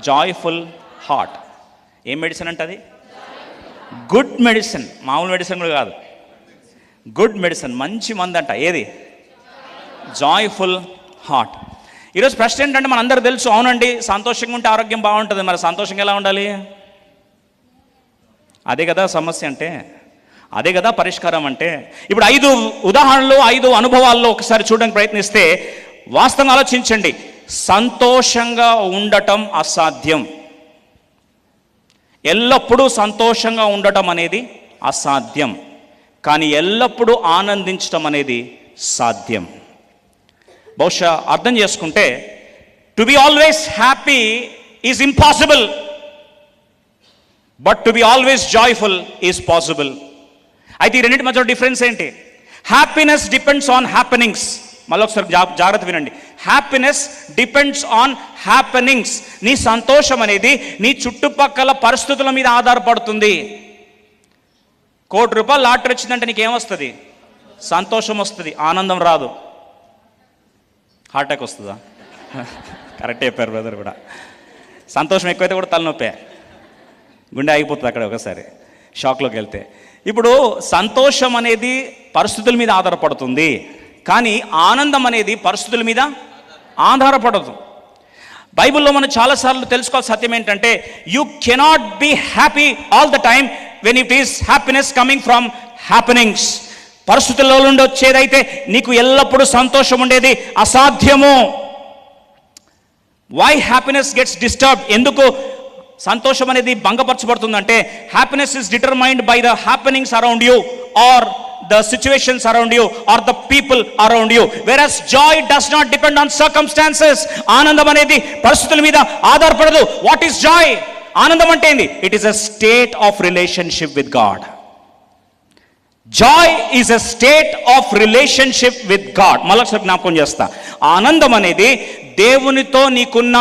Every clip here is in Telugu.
Joyful heart. ఏం మెడిసిన్ అంటే అది? గుడ్ మెడిసిన్ మామూలు మెడిసిన్ కూడా కాదు. గుడ్ మెడిసిన్ మంచి మందు అంట ఏది? Joyful heart. ఈరోజు ప్రశ్న ఏంటంటే మన అందరూ తెలుసు అవునండి సంతోషంగా ఉంటే ఆరోగ్యం బాగుంటుంది. మరి సంతోషంగా ఎలా ఉండాలి? అదే కదా సమస్య అంటే అదే కదా పరిష్కారం అంటే. ఇప్పుడు ఐదు ఉదాహరణలు ఐదు అనుభవాల్లో ఒకసారి చూడడానికి ప్రయత్నిస్తే వాస్తవంగా ఆలోచించండి. సంతోషంగా ఉండటం అసాధ్యం. ఎల్లప్పుడూ సంతోషంగా ఉండటం అనేది అసాధ్యం. కానీ ఎల్లప్పుడూ ఆనందించటం అనేది సాధ్యం. బహుశా అర్థం చేసుకుంటే to be always happy is impossible. But to be always joyful is possible. అయితే ఈ రెండింటి మధ్య డిఫరెన్స్ ఏంటి? Happiness depends on happenings. మళ్ళీ ఒకసారి జాగ్రత్త వినండి. హ్యాపీనెస్ డిపెండ్స్ ఆన్ హ్యాపెనింగ్స్ నీ సంతోషం అనేది నీ చుట్టుపక్కల పరిస్థితుల మీద ఆధారపడుతుంది. కోటి రూపాయలు లాటరీ వచ్చిందంటే నీకేమొస్తుంది సంతోషం వస్తుంది ఆనందం రాదు. హార్ట్ అటాక్ వస్తుందా? కరెక్ట్ చెప్పారు బ్రదర్ కూడా. సంతోషం ఎక్కువైతే కూడా తలనొప్పే. గుండె ఆగిపోతుంది అక్కడ ఒకసారి. షాక్లోకి వెళ్తే. ఇప్పుడు సంతోషం అనేది పరిస్థితుల మీద ఆధారపడుతుంది. కానీ ఆనందం అనేది పరిస్థితుల మీద ఆధారపడదు. బైబిల్లో మనం చాలాసార్లు తెలుసుకోవాల్సిన సత్యం ఏంటంటే you cannot be happy all the time when it is happiness coming from happenings పరిస్థితుల్లో నుండి వచ్చేదైతే నీకు ఎల్లప్పుడూ సంతోషం ఉండేది అసాధ్యము. వై హ్యాపీనెస్ గెట్స్ డిస్టర్బ్ ఎందుకు సంతోషం అనేది భంగపరచబడుతుందంటే happiness is determined by the happenings around you are the situations around you are the people around you. Whereas joy does not depend on circumstances. ఆనందం అనేది పరిస్థితుల మీద ఆధారపడదు. వాట్ ఈస్ జాయ్ ఆనందం అంటే ఏంది? It is a state of relationship with God joy is a state of relationship with God మళ్ళొకసారి జ్ఞాపకం చేస్తా. ఆనందం అనేది దేవునితో నీకున్న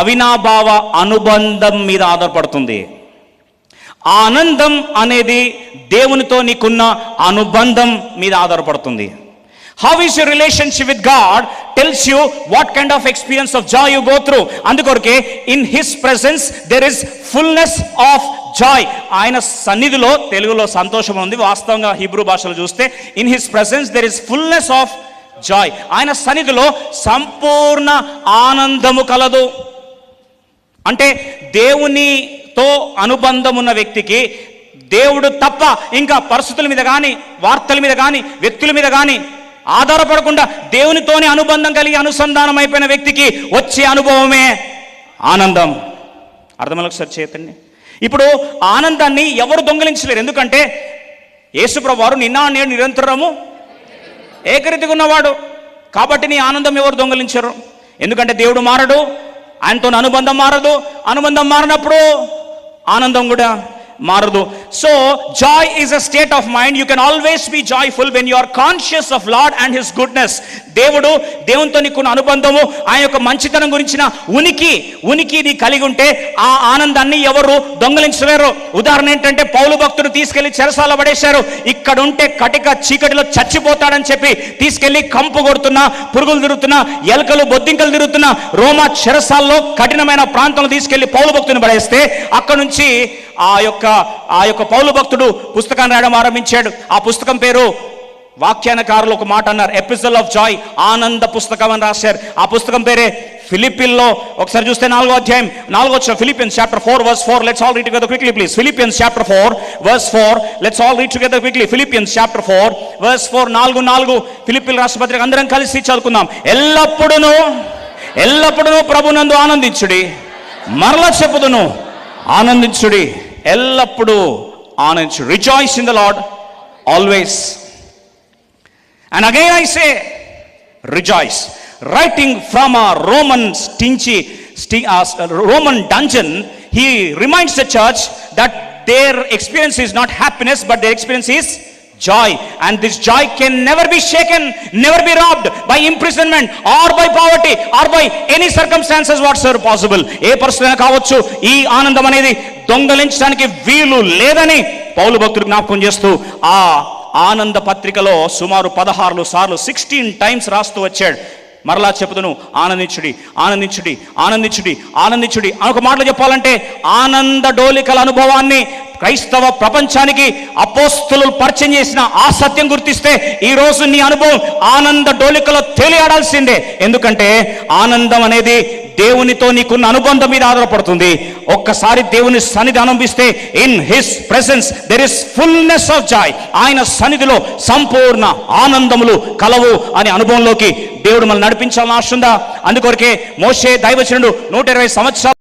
అవినాభావ అనుబంధం మీద ఆధారపడుతుంది. ఆనందం అనేది దేవునితో నీకున్న అనుబంధం మీద ఆధారపడుతుంది. How is your relationship with God tells you what kind of experience of joy you go through అందుకొరకే in his presence there is fullness of joy ఆయన సన్నిధిలో తెలుగులో సంతోషం ఉంది. వాస్తవంగా హిబ్రూ భాషలో చూస్తే in his presence there is fullness of joy ఆయన సన్నిధిలో సంపూర్ణ ఆనందము కలదు. అంటే దేవుని తో అనుబంధం ఉన్న వ్యక్తికి దేవుడు తప్ప ఇంకా పరిస్థితుల మీద కానీ వార్తల మీద కానీ వ్యక్తుల మీద కానీ ఆధారపడకుండా దేవునితోనే అనుబంధం కలిగి అనుసంధానం అయిపోయిన వ్యక్తికి వచ్చే అనుభవమే ఆనందం. అర్థమలకు ఒకసారి చేతండి ఇప్పుడు ఆనందాన్ని ఎవరు దొంగలించలేరు. ఎందుకంటే యేసుప్రభు వారు నిన్న నేను నిరంతరము ఏకరీతిగా ఉన్నవాడు. కాబట్టి నీ ఆనందం ఎవరు దొంగలించరు? ఎందుకంటే దేవుడు మారడు ఆయనతో అనుబంధం మారదు. అనుబంధం మారినప్పుడు ఆనందం కూడా మారదు. So joy is a state of mind you can always be joyful when you are conscious of Lord and his goodness దేవుడు దేవునితో నీకున్న అనుబంధము ఆయన యొక్క మంచితనం గురించిన ఉనికి ఉనికి నీ కలిగి ఉంటే ఆ ఆనందాన్ని ఎవరు దొంగలించలేరు. ఉదాహరణ ఏంటంటే పౌలు భక్తుడు తీసుకెళ్ళి చెరసాల పడేశారు. ఇక్కడ ఉంటే కటిక చీకటిలో చచ్చిపోతాడని చెప్పి తీసుకెళ్ళి కంపు కొడుతున్నా పురుగులు తిరుగుతున్నా ఎలకలు బొద్దింకలు తిరుగుతున్నా రోమా చెరసాల్లో కఠినమైన ప్రాంతంలో తీసుకెళ్ళి పౌలు భక్తుని పడేస్తే అక్కడ నుంచి ఆ యొక్క ఆ యొక్క పౌలు భక్తుడు పుస్తకాన్ని రాయడం ఆరంభించాడు. ఆ పుస్తకం పేరు వాఖ్యానకారులు ఒక మాట అన్నారు. ఎపిసోడ్ ఆఫ్ జాయ్ ఆనంద పుస్తకం అని రాశారు. ఆ పుస్తకం పేరే ఫిలిపిల్లో ఒకసారి చూస్తే నాలుగో అధ్యాయం నాలుగో వచ్చిన Philippians chapter four verse four let's all read together quickly please Philippians chapter four verse four let's all read together quickly Philippians chapter four verse four నాలుగు నాలుగు. ఫిలిపిన్ రాష్ట్రపతికి అందరం కలిసి చదువుకుందాం. ఎల్లప్పుడూ ఎల్లప్పుడూ ప్రభునందు ఆనందించుడి. మరల చెప్పుదును ఆనందించుడి. ఎల్లప్పుడూ ఆనందించు rejoice in the lord always and again I say rejoice writing from a Roman stingy, sti- uh, Roman dungeon, he reminds the church that their experience is not happiness, but their experience is joy. And this joy can never be shaken, never be robbed by imprisonment or by poverty or by any circumstances whatsoever possible. ఏ పరిస్థితి కావచ్చు ఈ ఆనందం అనేది దొంగలించడానికి వీలు లేదని పౌలు భక్తుడు జ్ఞాపకం చేస్తూ ఆ ఆనంద పత్రికలో సుమారు పదహారు సార్లు సిక్స్టీన్ టైమ్స్ రాస్తూ వచ్చాడు. మరలా చెప్పుదును ఆనందించుడి ఆనందించుడి ఆనందించుడి ఆనందించుడి అని ఒక మాటలు చెప్పాలంటే ఆనంద డోలికల అనుభవాన్ని క్రైస్తవ ప్రపంచానికి అపోస్తులు పరిచయం చేసిన ఆ సత్యం గుర్తిస్తే ఈ రోజు నీ అనుభవం ఆనంద డోలికలో తేలియాడాల్సిందే. ఎందుకంటే ఆనందం అనేది దేవునితో నీకున్న అనుబంధం మీద ఆధారపడుతుంది. ఒక్కసారి దేవుని సన్నిధి అనుభవిస్తే in his presence there is fullness of joy ఆయన సన్నిధిలో సంపూర్ణ ఆనందములు కలవు అనే అనుభవంలోకి దేవుడు మనల్ని నడిపించాలని ఆశ ఉందా? అందుకొరకే మోషే దైవచనుడు నూట ఇరవై సంవత్సరాలు